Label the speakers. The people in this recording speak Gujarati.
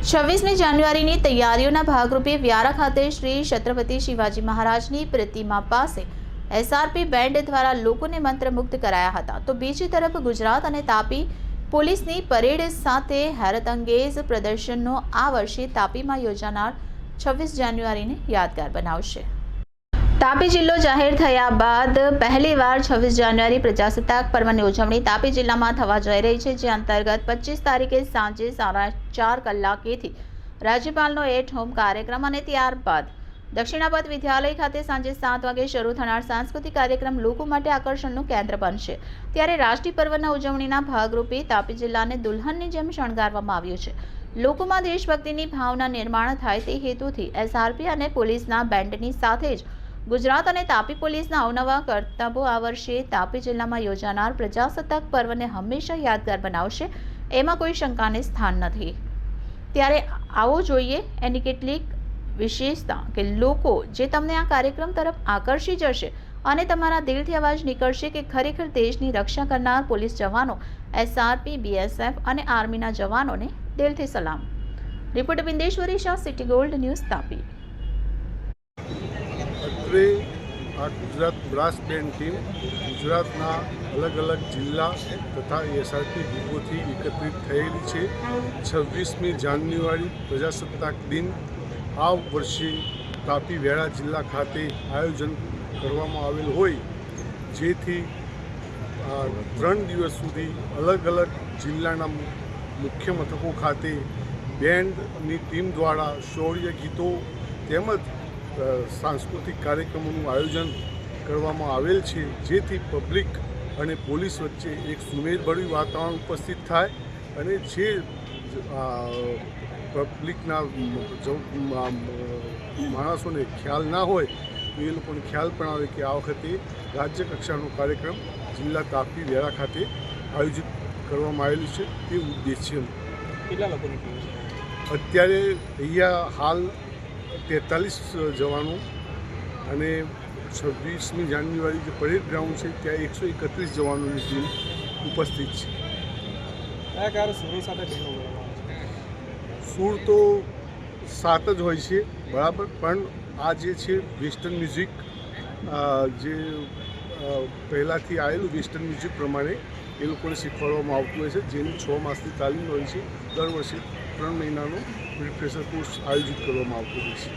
Speaker 1: છવ્વીસમી જાન્યુઆરીની તૈયારીઓના ભાગરૂપે વ્યારા ખાતે શ્રી છત્રપતિ શિવાજી મહારાજની પ્રતિમા પાસે એસઆરપી બેન્ડ દ્વારા લોકોને મંત્રમુગ્ધ કરાયા હતા. તો બીજી તરફ ગુજરાત અને તાપી પોલીસની પરેડ સાથે હેરતઅંગેજ પ્રદર્શનનો આ વર્ષે તાપીમાં યોજાનાર છવ્વીસ જાન્યુઆરીને યાદગાર બનાવશે. તાપી જિલ્લો જાહેર થયા બાદ પહેલીવાર છવ્વીસ જાન્યુઆરી પ્રજાસત્તાક પર્વની ઉજવણી તાપી જિલ્લામાં થવા જઈ રહી છે, જે અંતર્ગત પચીસ તારીખે સાંજે સાડા ચાર કલાકેથી રાજ્યપાલનો એટ હોમ કાર્યક્રમ અને ત્યારબાદ દક્ષિણાપથ વિદ્યાલય ખાતે સાંજે સાત વાગે શરૂ થનાર સાંસ્કૃતિક કાર્યક્રમ લોકો માટે આકર્ષણનું કેન્દ્ર બનશે. ત્યારે રાષ્ટ્રીય પર્વના ઉજવણીના ભાગરૂપે તાપી જિલ્લાને દુલ્હનની જેમ શણગારવામાં આવ્યું છે. લોકોમાં દેશભક્તિની ભાવના નિર્માણ થાય તે હેતુથી એસઆરપી અને પોલીસના બેન્ડની સાથે જ ગુજરાત અને તાપી પોલીસના અવનવા કરતબો આ વર્ષે તાપી જિલ્લામાં યોજાનાર પ્રજાસત્તાક પર્વને હંમેશા યાદગાર બનાવશે, એમાં કોઈ શંકાને સ્થાન નથી. ત્યારે આવો જોઈએ એની કેટલીક વિશેષતા કે લોકો જે તમને આ કાર્યક્રમ તરફ આકર્ષી જશે અને તમારા દિલથી અવાજ નીકળશે કે ખરેખર દેશની રક્ષા કરનાર પોલીસ જવાનો એસઆરપી બીએસએફ અને આર્મીના જવાનોને દિલથી સલામ. Reporter Bindeshwari Shah, city gold news Tapi.
Speaker 2: આ ગુજરાત બ્રાસ બેન્ડ ટીમ ગુજરાતના અલગ અલગ જિલ્લા તથા એસઆરપી ગ્રુપોથી એકત્રિત થયેલી છે. છવ્વીસમી જાન્યુઆરી પ્રજાસત્તાક દિન આ વર્ષે તાપી વેળા જિલ્લા ખાતે આયોજન કરવામાં આવેલ હોય, જેથી ત્રણ દિવસ સુધી અલગ અલગ જિલ્લાના મુખ્ય મથકો ખાતે બેન્ડની ટીમ દ્વારા શૌર્ય ગીતો તેમજ સાંસ્કૃતિક કાર્યક્રમોનું આયોજન કરવામાં આવેલ છે જેથી પબ્લિક અને પોલીસ વચ્ચે એક સુમેળભર્યું વાતાવરણ ઉપસ્થિત થાય અને જે પબ્લિકના માણસોને ખ્યાલ ના હોય તો એ લોકોને ખ્યાલ પણ આવે કે આ વખતે રાજ્ય કક્ષાનો કાર્યક્રમ જિલ્લા તાપી વેરા ખાતે આયોજિત કરવામાં આવેલું છે તે ઉદ્દેશ્ય
Speaker 3: કેટલા લોકોની
Speaker 2: અત્યારે અહીંયા હાલ તેતાલીસ જવાનો અને છવ્વીસમી જાન્યુઆરી જે પરેડ ગ્રાઉન્ડ છે ત્યાં એકસો એકત્રીસ જવાનોની ટીમ ઉપસ્થિત છે.
Speaker 3: સુરો
Speaker 2: તો સાત જ હોય છે બરાબર. પણ આ જે છે વેસ્ટર્ન મ્યુઝિક જે પહેલાંથી આવેલું વેસ્ટર્ન મ્યુઝિક પ્રમાણે એ લોકોને શીખવાડવામાં આવતું હોય છે. જેની છ માસની તાલીમ હોય છે. દર વર્ષે ત્રણ મહિનાનો રિફ્રેશર કોર્સ આયોજિત કરવામાં આવતો હોય છે.